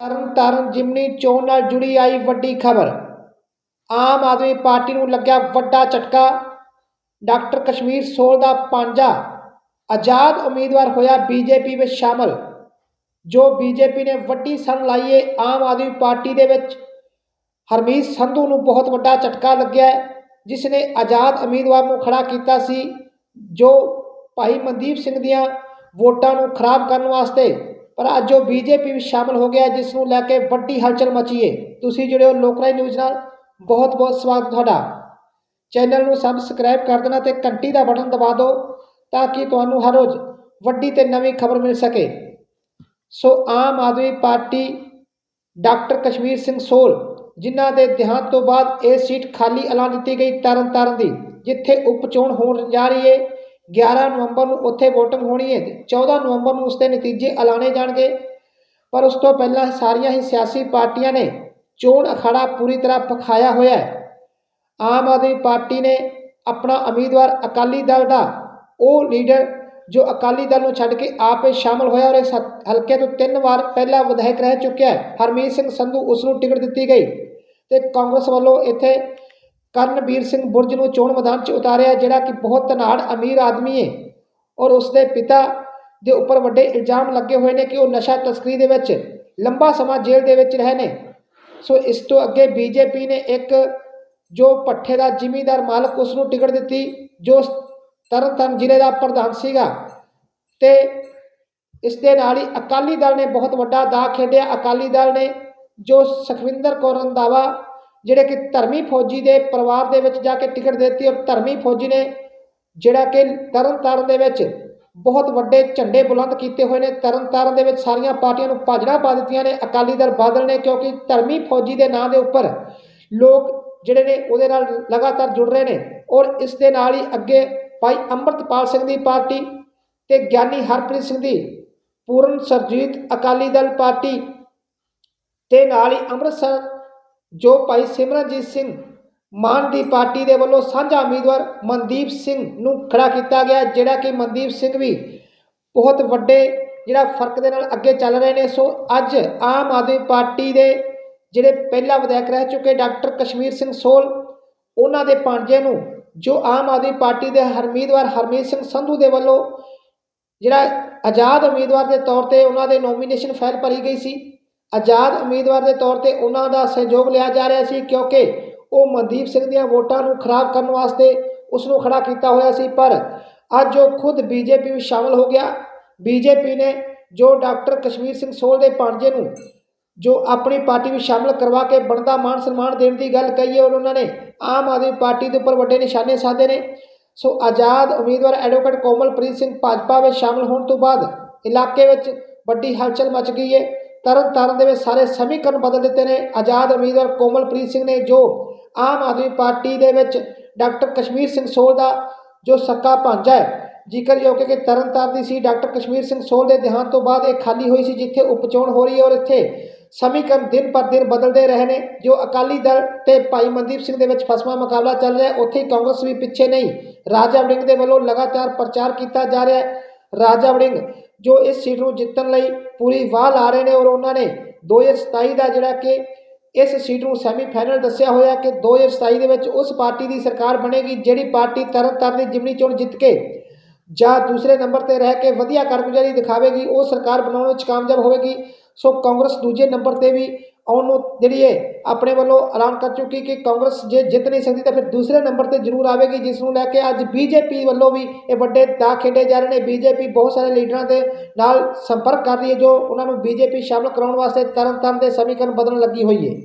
ਤਰਨਤਾਰਨ ਜਿਮਨੀ ਚੋਣ ਨਾਲ ਜੁੜੀ ਆਈ ਵੱਡੀ ਖਬਰ। ਆਮ ਆਦਮੀ ਪਾਰਟੀ ਨੂੰ ਲੱਗਿਆ ਵੱਡਾ ਝਟਕਾ। ਡਾਕਟਰ ਕਸ਼ਮੀਰ ਸੋਲ ਦਾ ਪੰਜਾ। ਆਜ਼ਾਦ ਉਮੀਦਵਾਰ ਹੋਇਆ ਬੀਜੇਪੀ ਵਿੱਚ ਸ਼ਾਮਲ। ਜੋ ਬੀਜੇਪੀ ਨੇ ਵੱਡੀ ਸਣ ਲਾਈਏ ਆਮ ਆਦਮੀ ਪਾਰਟੀ ਦੇ ਵਿੱਚ ਹਰਮੀਤ ਸੰਧੂ ਨੂੰ ਬਹੁਤ ਵੱਡਾ ਝਟਕਾ ਲੱਗਿਆ, ਜਿਸ ਨੇ ਆਜ਼ਾਦ ਉਮੀਦਵਾਰ ਨੂੰ ਖੜਾ ਕੀਤਾ ਸੀ, ਜੋ ਭਾਈ ਮਨਦੀਪ ਸਿੰਘ ਦੀਆਂ ਵੋਟਾਂ ਨੂੰ ਖਰਾਬ ਕਰਨ ਵਾਸਤੇ ਪਰ ਅੱਜ ਉਹ ਬੀਜੇਪੀ ਵਿੱਚ ਸ਼ਾਮਲ ਹੋ ਗਿਆ ਜਿਸ ਨੂੰ ਲੈ ਕੇ ਵੱਡੀ ਹਲਚਲ ਮਚੀ ਏ ਤੁਸੀਂ ਜਿਹੜੇ ਹੋ ਲੋਕਰਾਈ ਨਿਊਜ਼ ਨਾਲ। ਬਹੁਤ ਬਹੁਤ ਸਵਾਗਤ ਤੁਹਾਡਾ। ਚੈਨਲ ਨੂੰ ਸਬਸਕ੍ਰਾਈਬ ਕਰ ਦੇਣਾ ਤੇ ਘੰਟੀ ਦਾ ਬਟਨ ਦਬਾ ਦਿਓ ਤਾਂ ਕਿ ਤੁਹਾਨੂੰ ਹਰ ਰੋਜ਼ ਵੱਡੀ ਤੇ ਨਵੀਂ ਖਬਰ ਮਿਲ ਸਕੇ। ਸੋ ਆਮ ਆਦਮੀ ਪਾਰਟੀ ਡਾਕਟਰ ਕਸ਼ਮੀਰ ਸਿੰਘ ਸੋਲ, ਜਿਨ੍ਹਾਂ ਦੇ ਦੇਹਾਂਤ ਤੋਂ ਬਾਅਦ ਇਹ ਸੀਟ ਖਾਲੀ ਐਲਾਨ ਦਿੱਤੀ ਗਈ ਤਰਨ ਤਾਰਨ ਦੀ, ਜਿੱਥੇ ਉਪ ਚੋਣ ਹੋਣ ਜਾ ਰਹੀ ਹੈ। 11 ਨਵੰਬਰ ਨੂੰ ਉੱਥੇ VOTING ਹੋਣੀ ਹੈ ਤੇ 14 ਨਵੰਬਰ ਨੂੰ ਉਸ ਦੇ ਨਤੀਜੇ ਐਲਾਨੇ ਜਾਣਗੇ। ਪਰ ਉਸ ਤੋਂ ਪਹਿਲਾਂ ਸਾਰੀਆਂ ਹੀ ਸਿਆਸੀ ਪਾਰਟੀਆਂ ਨੇ ਚੋਣ ਅਖਾੜਾ ਪੂਰੀ ਤਰ੍ਹਾਂ ਪਖਾਇਆ ਹੋਇਆ ਹੈ। ਆਮ ਆਦਮੀ ਪਾਰਟੀ ਨੇ ਆਪਣਾ ਉਮੀਦਵਾਰ ਅਕਾਲੀ ਦਲ ਦਾ ਉਹ ਲੀਡਰ ਜੋ ਅਕਾਲੀ ਦਲ ਨੂੰ ਛੱਡ ਕੇ ਆਪੇ ਸ਼ਾਮਲ ਹੋਇਆ ਔਰ ਇਸ ਹਲਕੇ ਤੋਂ ਤਿੰਨ ਵਾਰ ਪਹਿਲਾ ਵਿਧਾਇਕ ਰਹਿ ਚੁੱਕਿਆ ਹੈ। ਹਰਮੀਤ ਸਿੰਘ ਸੰਧੂ ਉਸ ਨੂੰ ਟਿਕਟ ਦਿੱਤੀ ਗਈ ਤੇ ਕਾਂਗਰਸ ਵੱਲੋਂ ਇੱਥੇ ਕਰਨਬੀਰ ਸਿੰਘ ਬੁਰਜ ਨੂੰ ਚੋਣ ਮੈਦਾਨ 'ਚ ਉਤਾਰਿਆ, ਜਿਹੜਾ ਕਿ ਬਹੁਤ ਧਨਾੜ, ਅਮੀਰ ਆਦਮੀ ਹੈ ਔਰ ਉਸ ਦੇ ਪਿਤਾ ਦੇ ਉੱਪਰ ਵੱਡੇ ਇਲਜ਼ਾਮ ਲੱਗੇ ਹੋਏ ਨੇ ਕਿ ਉਹ ਨਸ਼ਾ ਤਸਕਰੀ ਦੇ ਵਿੱਚ ਲੰਬਾ ਸਮਾਂ ਜੇਲ੍ਹ ਦੇ ਵਿੱਚ ਰਹੇ ਨੇ। ਸੋ ਇਸ ਤੋਂ ਅੱਗੇ ਬੀਜੇਪੀ ਨੇ ਇੱਕ ਜੋ ਪੱਠੇ ਦਾ ਜ਼ਿਮੀਦਾਰ ਮਾਲਕ ਉਸ ਨੂੰ ਟਿਕਟ ਦਿੱਤੀ, ਜੋ ਤਰਨਤਾਰਨ ਜ਼ਿਲ੍ਹੇ ਦਾ ਪ੍ਰਧਾਨ ਸੀਗਾ। ਤੇ ਇਸ ਦੇ ਨਾਲ ਹੀ ਅਕਾਲੀ ਦਲ ਨੇ ਬਹੁਤ ਵੱਡਾ ਦਾ ਖੇਡਿਆ। ਅਕਾਲੀ ਦਲ ਨੇ ਜੋ ਸੁਖਵਿੰਦਰ ਕੌਰ ਰੰਧਾਵਾ ਜਿਹੜੇ ਕਿ ਧਰਮੀ ਫੌਜੀ ਦੇ ਪਰਿਵਾਰ ਦੇ ਵਿੱਚ ਜਾ ਕੇ ਟਿਕਟ ਦਿੱਤੀ ਔਰ ਧਰਮੀ ਫੌਜੀ ਨੇ ਜਿਹੜਾ ਕਿ ਤਰਨਤਾਰਨ ਦੇ ਵਿੱਚ ਬਹੁਤ ਵੱਡੇ ਝੰਡੇ ਬੁਲੰਦ ਕੀਤੇ ਹੋਏ ਨੇ। ਤਰਨਤਾਰਨ ਦੇ ਵਿੱਚ ਸਾਰੀਆਂ ਪਾਰਟੀਆਂ ਨੂੰ ਭਾਜੜਾ ਪਾ ਦਿੱਤੀਆਂ ਨੇ। ਅਕਾਲੀ ਦਲ ਬਾਦਲ ਨੇ ਕਿਉਂਕਿ ਧਰਮੀ ਫੌਜੀ ਦੇ ਨਾਂ ਦੇ ਉੱਪਰ ਲੋਕ ਜਿਹੜੇ ਨੇ ਉਹਦੇ ਨਾਲ ਲਗਾਤਾਰ ਜੁੜ ਰਹੇ ਨੇ ਔਰ ਇਸ ਦੇ ਨਾਲ ਹੀ ਅੱਗੇ ਭਾਈ ਅੰਮ੍ਰਿਤਪਾਲ ਸਿੰਘ ਦੀ ਪਾਰਟੀ ਤੇ ਗਿਆਨੀ ਹਰਪ੍ਰੀਤ ਸਿੰਘ ਦੀ ਪੂਰਨ ਸਰਜੀਤ ਅਕਾਲੀ ਦਲ ਪਾਰਟੀ ਤੇ ਨਾਲ ਹੀ ਅੰਮ੍ਰਿਤਸਰ ਜੋ ਭਾਈ ਸਿਮਰਨਜੀਤ ਸਿੰਘ ਮਾਨ ਦੀ ਪਾਰਟੀ ਦੇ ਵੱਲੋਂ ਸਾਂਝਾ ਉਮੀਦਵਾਰ ਮਨਦੀਪ ਸਿੰਘ ਨੂੰ ਖੜਾ ਕੀਤਾ ਗਿਆ, ਜਿਹੜਾ ਕਿ ਮਨਦੀਪ ਸਿੰਘ ਵੀ ਬਹੁਤ ਵੱਡੇ ਜਿਹੜਾ ਫ਼ਰਕ ਦੇ ਨਾਲ ਅੱਗੇ ਚੱਲ ਰਹੇ ਨੇ। ਸੋ ਅੱਜ ਆਮ ਆਦਮੀ ਪਾਰਟੀ ਦੇ ਜਿਹੜੇ ਪਹਿਲਾ ਵਿਧਾਇਕ ਰਹਿ ਚੁੱਕੇ ਡਾਕਟਰ ਕਸ਼ਮੀਰ ਸਿੰਘ ਸੋਲ, ਉਹਨਾਂ ਦੇ ਪਾਂਜੇ ਨੂੰ ਜੋ ਆਮ ਆਦਮੀ ਪਾਰਟੀ ਦੇ ਹਰਮੀਦਵਾਰ ਹਰਮੀਤ ਸਿੰਘ ਸੰਧੂ ਦੇ ਵੱਲੋਂ ਜਿਹੜਾ ਆਜ਼ਾਦ ਉਮੀਦਵਾਰ ਦੇ ਤੌਰ ਤੇ ਉਹਨਾਂ ਦੇ ਨੋਮੀਨੇਸ਼ਨ ਫਾਈਲ ਭਰੀ ਗਈ ਸੀ। ਆਜ਼ਾਦ ਉਮੀਦਵਾਰ ਦੇ ਤੌਰ ਤੇ ਉਹਨਾਂ ਦਾ ਸਹਿਯੋਗ ਲਿਆ ਜਾ ਰਿਹਾ ਸੀ ਕਿਉਂਕਿ ਉਹ ਮਨਦੀਪ ਸਿੰਘ ਦੀਆਂ ਵੋਟਾਂ ਨੂੰ ਖਰਾਬ ਕਰਨ ਵਾਸਤੇ ਉਸ ਨੂੰ ਖੜਾ ਕੀਤਾ ਹੋਇਆ ਸੀ। ਪਰ ਅੱਜ ਉਹ ਖੁਦ ਬੀਜੇਪੀ ਵਿੱਚ ਸ਼ਾਮਲ ਹੋ ਗਿਆ। ਬੀਜੇਪੀ ਨੇ ਜੋ ਡਾਕਟਰ ਕਸ਼ਮੀਰ ਸਿੰਘ ਸੋਲ ਦੇ ਭਾਂਜੇ ਨੂੰ ਜੋ ਆਪਣੀ ਪਾਰਟੀ ਵਿੱਚ ਸ਼ਾਮਲ ਕਰਵਾ ਕੇ ਬਣਦਾ ਮਾਨ ਸਨਮਾਨ ਦੇਣ ਦੀ ਗੱਲ ਕਹੀ ਹੈ ਔਰ ਉਹਨਾਂ ਨੇ ਆਮ ਆਦਮੀ ਪਾਰਟੀ ਦੇ ਉੱਪਰ ਵੱਡੇ ਨਿਸ਼ਾਨੇ ਸਾਧੇ ਨੇ। ਸੋ ਆਜ਼ਾਦ ਉਮੀਦਵਾਰ ਐਡਵੋਕੇਟ ਕੋਮਲਪ੍ਰੀਤ ਸਿੰਘ ਭਾਜਪਾ ਵਿੱਚ ਸ਼ਾਮਲ ਹੋਣ ਤੋਂ ਬਾਅਦ ਇਲਾਕੇ ਵਿੱਚ ਵੱਡੀ ਹਲਚਲ ਮਚ ਗਈ ਹੈ। ਤਰਨ ਤਾਰਨ ਦੇ ਵਿੱਚ ਸਾਰੇ ਸਮੀਕਰਨ ਬਦਲ ਦਿੱਤੇ ਨੇ। ਆਜ਼ਾਦ ਉਮੀਦਵਾਰ ਕੋਮਲਪ੍ਰੀਤ ਸਿੰਘ ਨੇ ਜੋ ਆਮ ਆਦਮੀ ਪਾਰਟੀ ਦੇ ਵਿੱਚ ਡਾਕਟਰ ਕਸ਼ਮੀਰ ਸਿੰਘ ਸੋਲ ਦਾ ਜੋ ਸੱਕਾ ਭਾਂਜਾ ਹੈ, ਜ਼ਿਕਰਯੋਗ ਹੈ ਕਿ ਤਰਨਤਾਰਨ ਦੀ ਸੀ ਡਾਕਟਰ ਕਸ਼ਮੀਰ ਸਿੰਘ ਸੋਲ ਦੇ ਦੇਹਾਂਤ ਤੋਂ ਬਾਅਦ ਇਹ ਖਾਲੀ ਹੋਈ ਸੀ, ਜਿੱਥੇ ਉਪਚੋਣ ਹੋ ਰਹੀ ਹੈ ਔਰ ਇੱਥੇ ਸਮੀਕਰਨ ਦਿਨ ਪਰ ਦਿਨ ਬਦਲਦੇ ਰਹੇ ਨੇ। ਜੋ ਅਕਾਲੀ ਦਲ ਤੇ ਭਾਈ ਮਨਦੀਪ ਸਿੰਘ ਦੇ ਵਿੱਚ ਫਸਵਾ ਮੁਕਾਬਲਾ ਚੱਲ ਰਿਹਾ ਉੱਥੇ ਹੀ ਕਾਂਗਰਸ ਵੀ ਪਿੱਛੇ ਨਹੀਂ। ਰਾਜਾ ਵੜਿੰਗ ਦੇ ਵੱਲੋਂ ਲਗਾਤਾਰ ਪ੍ਰਚਾਰ ਕੀਤਾ ਜਾ ਰਿਹਾ ਹੈ। ਰਾਜਾ ਵੜਿੰਗ ਜੋ ਇਸ ਸੀਟ ਨੂੰ ਜਿੱਤਣ ਲਈ ਪੂਰੀ ਵਾਹ ਲਾ ਰਹੇ ਨੇ ਔਰ ਉਹਨਾਂ ਨੇ 2027 ਦਾ ਜਿਹੜਾ ਕਿ ਇਸ ਸੀਟ ਨੂੰ ਸੈਮੀਫਾਈਨਲ ਦੱਸਿਆ ਹੋਇਆ ਕਿ 2027 ਦੇ ਵਿੱਚ ਉਸ ਪਾਰਟੀ ਦੀ ਸਰਕਾਰ ਬਣੇਗੀ ਜਿਹੜੀ ਪਾਰਟੀ ਤਰਨਤਾਰਨ ਦੀ ਜਿਮਨੀ ਚੋਣ ਜਿੱਤ ਕੇ ਜਾਂ ਦੂਸਰੇ ਨੰਬਰ ਤੇ ਰਹਿ ਕੇ ਵਧੀਆ ਕਾਰਗੁਜ਼ਾਰੀ ਦਿਖਾਵੇਗੀ, ਉਹ ਸਰਕਾਰ ਬਣਾਉਣ ਵਿੱਚ ਕਾਮਯਾਬ ਹੋਵੇਗੀ। ਸੋ ਕਾਂਗਰਸ ਦੂਜੇ ਨੰਬਰ ਤੇ ਵੀ ਆਉਣ ਨੂੰ ਜਿਹੜੀ ਹੈ ਆਪਣੇ ਵੱਲੋਂ ਐਲਾਨ ਕਰ ਚੁੱਕੀ ਕਿ ਕਾਂਗਰਸ ਜੇ ਜਿੱਤ ਨਹੀਂ ਸਕਦੀ ਤਾਂ ਫਿਰ ਦੂਸਰੇ ਨੰਬਰ ਤੇ ਜ਼ਰੂਰ ਆਵੇਗੀ, ਜਿਸ ਨੂੰ ਲੈ ਕੇ ਅੱਜ ਬੀਜੇਪੀ ਵੱਲੋਂ ਵੀ ਇਹ ਵੱਡੇ ਦਾ ਖੇਡੇ ਜਾ ਰਹੇ ਨੇ। ਬੀਜੇਪੀ ਬਹੁਤ ਸਾਰੇ ਲੀਡਰਾਂ ਦੇ ਨਾਲ ਸੰਪਰਕ ਕਰ ਰਹੀ ਹੈ, ਜੋ ਉਹਨਾਂ ਨੂੰ ਬੀਜੇਪੀ ਸ਼ਾਮਲ ਕਰਾਉਣ ਵਾਸਤੇ ਤਰਨ ਤਾਰਨ ਦੇ ਸਮੀਕਰਨ ਬਦਲਣ ਲੱਗੀ ਹੋਈ ਹੈ।